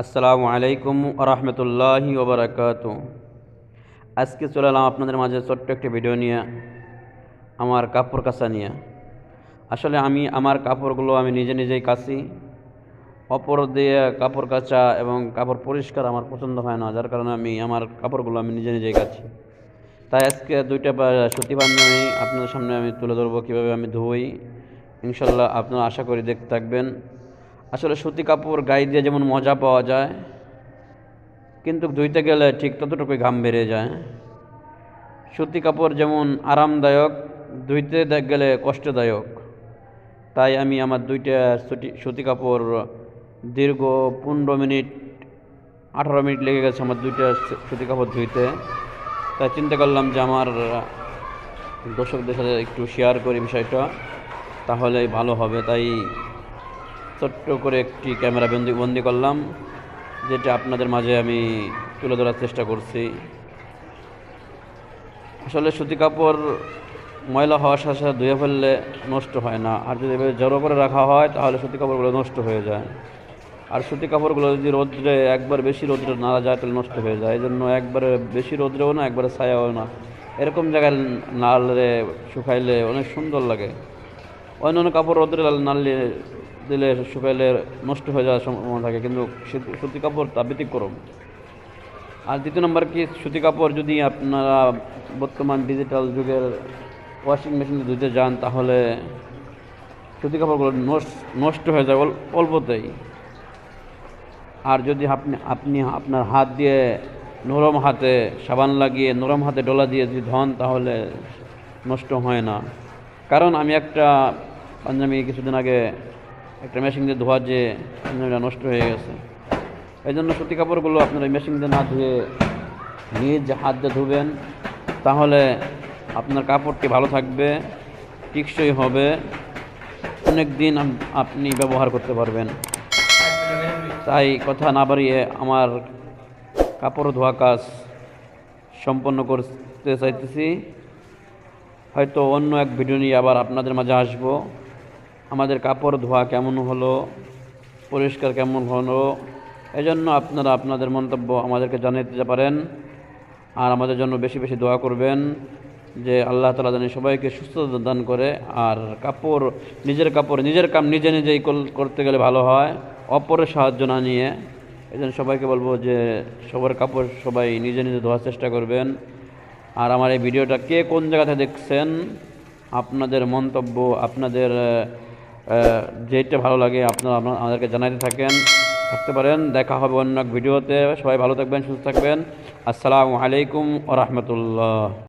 আসসালামু আলাইকুম রহমতুল্লাহি ওবরাকাত। আজকে চলে এলাম আপনাদের মাঝে ছোট্ট একটি ভিডিও নিয়ে, আমার কাপড় কাচা নিয়ে। আসলে আমি, আমার কাপড়গুলো আমি নিজে নিজেই কাচি। অপর দিয়ে কাপড় কাচা এবং কাপড় পরিষ্কার আমার পছন্দ হয় না, যার কারণে আমি, আমার কাপড়গুলো আমি নিজে নিজেই কাচি। তাই আজকে দুইটা সুতি পাঞ্জাবি আপনাদের সামনে আমি তুলে ধরবো, কীভাবে আমি ধুই। ইনশাল্লাহ আপনারা আশা করি দেখতে থাকবেন। আসলে সুতি কাপড় গায়ে দিয়ে যেমন মজা পাওয়া যায়, কিন্তু ধুইতে গেলে ঠিক ততটুকুই ঘাম বেড়ে যায়। সুতি কাপড় যেমন আরামদায়ক, ধুইতে গেলে কষ্টদায়ক। তাই আমি আমার দুইটা সুতি সুতি কাপড় দীর্ঘ পনেরো মিনিট, আঠারো মিনিট লেগে গেছে আমার দুইটা সুতি কাপড় ধুইতে। তাই চিন্তা করলাম যে আমার দর্শকদের সাথে একটু শেয়ার করি বিষয়টা তাহলে ভালো হবে। তাই ছোট্ট করে একটি ক্যামেরা বন্দি বন্দি করলাম, যেটা আপনাদের মাঝে আমি তুলে ধরার চেষ্টা করছি। আসলে সুতি কাপড় ময়লা হওয়ার সাথে সাথে ধুয়ে ফেললে নষ্ট হয় না, আর যদি জড়ো করে রাখা হয়, তাহলে সুতি কাপড়গুলো নষ্ট হয়ে যায়। আর সুতি কাপড়গুলো যদি রোদ্রে একবার বেশি রোদ্রে না যায়, তাহলে নষ্ট হয়ে যায়। এই জন্য একবারে বেশি রোদ্রেও না, একবারে ছায়াও না। এরকম জায়গায় নাড়লে, শুকাইলে অনেক সুন্দর লাগে। অন্যান্য কাপড় রোদ্রে নাড়লে দিলে শুকাইলে নষ্ট হয়ে যাওয়ার সম্ভাবনা থাকে, কিন্তু সুতি- কাপড় তা ব্যতিক্রম। আর দ্বিতীয় নম্বর কি? সুতি কাপড় যদি আপনারা বর্তমান ডিজিটাল যুগের ওয়াশিং মেশিনে ধুতে যান, তাহলে সুতি কাপড়গুলো নষ্ট হয়ে যায় অল- অল্পতেই। আর যদি আপনি আপনি আপনার হাত দিয়ে নরম হাতে সাবান লাগিয়ে নরম হাতে ডলা দিয়ে যদি ধন, তাহলে নষ্ট হয় না। কারণ আমি একটা পাঞ্জাবি কিছুদিন আগে একটা মেশিন দিয়ে ধোয়া যে নষ্ট হয়ে গেছে। এই জন্য সুতি কাপড়গুলো আপনারা মেশিন দিয়ে না ধুয়ে নিজ হাত দিয়ে ধুবেন, তাহলে আপনার কাপড়টি ভালো থাকবে, টিকসই হবে অনেক দিন আপনি ব্যবহার করতে পারবেন। তাই কথা না বাড়িয়ে আমার কাপড় ধোয়া কাজ সম্পন্ন করতে চাইতেছি। হয়তো অন্য এক ভিডিও নিয়ে আবার আপনাদের মাঝে আসব। আমাদের কাপড় ধোয়া কেমন হলো? পরিষ্কার কেমন হলো? এজন্য আপনারা আপনাদের মন্তব্য আমাদেরকে জানিয়ে দিতে পারেন। আর আমাদের জন্য বেশি বেশি দোয়া করবেন যে আল্লাহ তালা জানি সবাইকে সুস্থতা দান করে। আর কাপড়, নিজের কাপড়, নিজের কাম নিজে নিজেই করতে গেলে ভালো হয়। অপরের সাহায্য না নিয়ে। এই জন্য সবাইকে বলব যে সবার কাপড় সবাই নিজে নিজে ধোয়ার চেষ্টা করবেন। আর আমার এই ভিডিওটা কে কোন জায়গাতে দেখছেন, আপনাদের মন্তব্য, আপনাদের যেটা ভালো লাগে আপনারা আমাদেরকে জানাতে থাকেন, থাকতে পারেন। দেখা হবে অন্য ভিডিওতে। সবাই ভালো থাকবেন, সুস্থ থাকবেন। আসসালামু আলাইকুম ও রহমতুল্লাহ।